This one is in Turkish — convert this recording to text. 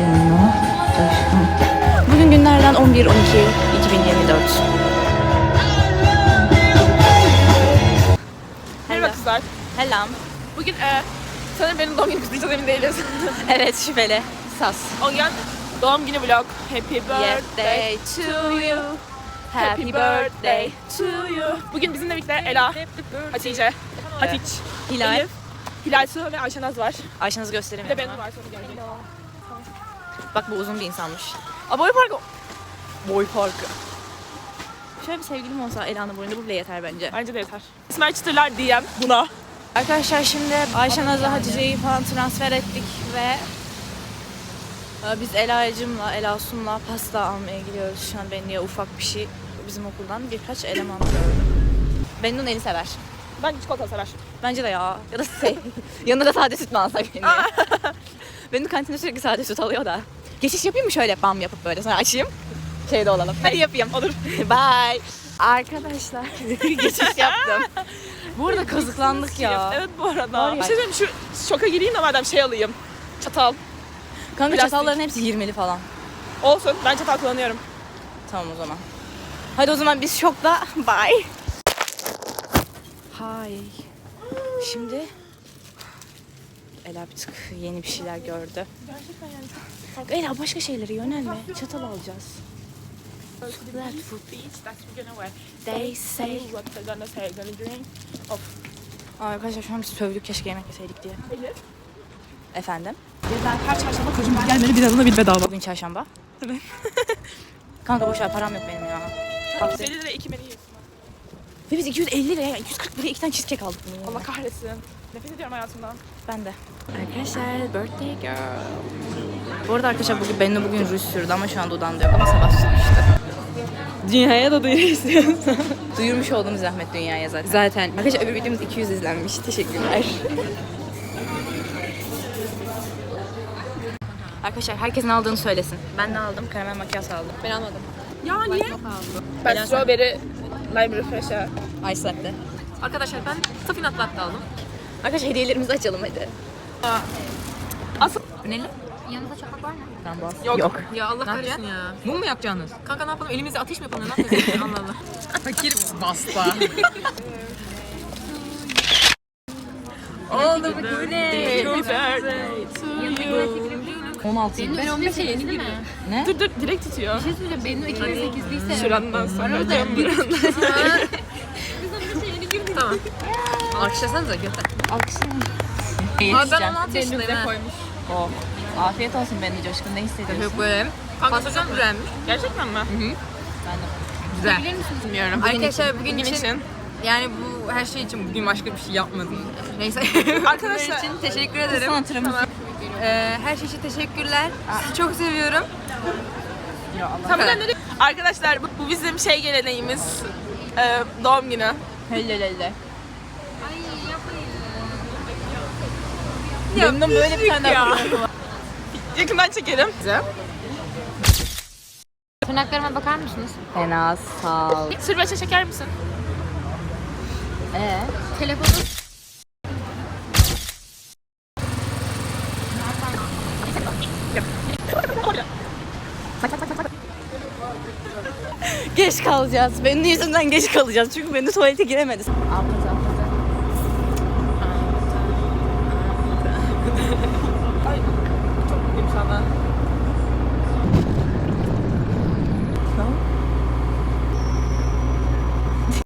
Benno, Coşkun. Bugün günlerden 11-12 2024. Merhaba kızlar. Selam. Bugün e, sanırım benim doğum günü kutlayacağız emin değiliz. Evet şüpheli. Sas. o gün doğum günü vlog. Happy birthday. Birthday to you. Happy birthday. to you. Bugün bizimle birlikte Ela, Hatice, Hatice, Hilal. Elif, Hilal Su ve Ayşe Naz var. Ayşenaz'ı Bir göstereyim. de benim var sonra gelecek. Bak bu uzun bir insanmış. Aa boy farkı. Boy farkı. Şöyle bir sevgilim olsa Ela'nın boyunda bu bile yeter bence. Bence de yeter. İsmail Çıtırlar DM buna. Arkadaşlar şimdi Ayşenaz'ı Hatice'yi falan transfer ettik ve e, biz Ela'cımla, Ela Sun'la pasta almaya gidiyoruz. Şu an Bennu'ya ufak bir şey bizim okuldan birkaç eleman gördüm. Bennu'nun eli sever. Ben çikolata sever. Bence de ya. Ya da şey, yanına da sade süt mü alsak Bennu'ya? Bennu kantinde sürekli sade süt alıyor da. Geçiş yapayım mı şöyle bam yapıp böyle sonra açayım. Şeyde olalım. Hadi yapayım. Olur. Bye. Arkadaşlar geçiş yaptım. Burada kazıklandık ya. Evet bu arada. Var ya. Bir şey söyleyeyim şu şoka gireyim de madem şey alayım. Çatal. Kanka Plastik. çatalların hepsi 20'li falan. Olsun ben çatal kullanıyorum. Tamam o zaman. Hadi o zaman biz şokla. Bye. Hi. Şimdi Ela bir yeni bir şeyler gördü. Gerçekten yani çok Ela başka şeylere yönelme. Çatal alacağız. That food beach that we're gonna wear. They say. What they're gonna say, gonna drink. Of. Arkadaşlar şu an biz sövdük keşke yemek yeseydik diye. Elif. Efendim? Ben her çarşamba kocam gelmeli bir adına bir bedava. Bugün çarşamba. Evet. Kanka boş ver param yok benim ya. Bak, Deli liraya iki menü yiyorsun. Ve biz 250 liraya 140 liraya iki tane cheesecake aldık. Allah kahretsin. Nefret ediyorum hayatımdan. Ben de. Arkadaşlar birthday girl. Bu arada arkadaşlar bugün Bennu bugün ruj sürdü ama şu an dudağında yok ama sabah sürmüştü. Dünyaya da duyuruyorsun. Duyurmuş olduğumuz zahmet dünyaya zaten. Zaten. Arkadaşlar öbür videomuz 200 izlenmiş. Teşekkürler. Arkadaşlar herkesin aldığını söylesin. Ben ne aldım? Karamel makyaj aldım. Ben almadım. Ya niye? Ben strawberry lime refresh'e. Ice latte. Arkadaşlar ben tafinat latte aldım. Arkadaşlar hediyelerimizi açalım hadi. Asıl Neli? Yanında çakmak var mı? Frambuaz. Yok. Ya Allah kahretsin ya. Mum mu yakacaksınız? Kanka ne yapalım? Elimizde ateş mi yapalım? Ne yapacağız? Allah Allah. Fakir basta. Oldu bu ne? Birthday. 16 Benim 15 değil mi? Ne? Dur dur direkt tutuyor. Bir şey söyleyeceğim. Benim 2008 değilse. Şurandan sonra hocam burandan. Tamam. Alkışlasanıza götür. Yetişeceğim. Abi ben 16 yaşındayım ha. Oh. Afiyet olsun benim Coşkun. Ne hissediyorsun? Yok böyle. Patlıcan güzelmiş. Gerçekten mi? Ben de. Güzel. Bilir misiniz? Bilmiyorum. Arkadaşlar bugün için, yani bu her şey için bugün başka bir şey yapmadım. Neyse. Arkadaşlar- için teşekkür ederim. Sana tırımız. Ee, her şey için teşekkürler. Sizi çok seviyorum. Tam da ne- Arkadaşlar bu, bu bizim şey geleneğimiz. Ee, doğum günü. Helle helle. Memnun böyle bir tane daha fotoğrafı var. Yakından çekelim. Tırnaklarıma bakar mısınız? Fena sağ ol. Sürbeçe çeker misin? Ee? Telefonu Geç kalacağız. Benim yüzünden geç kalacağız. Çünkü ben de tuvalete giremedim. Kızım.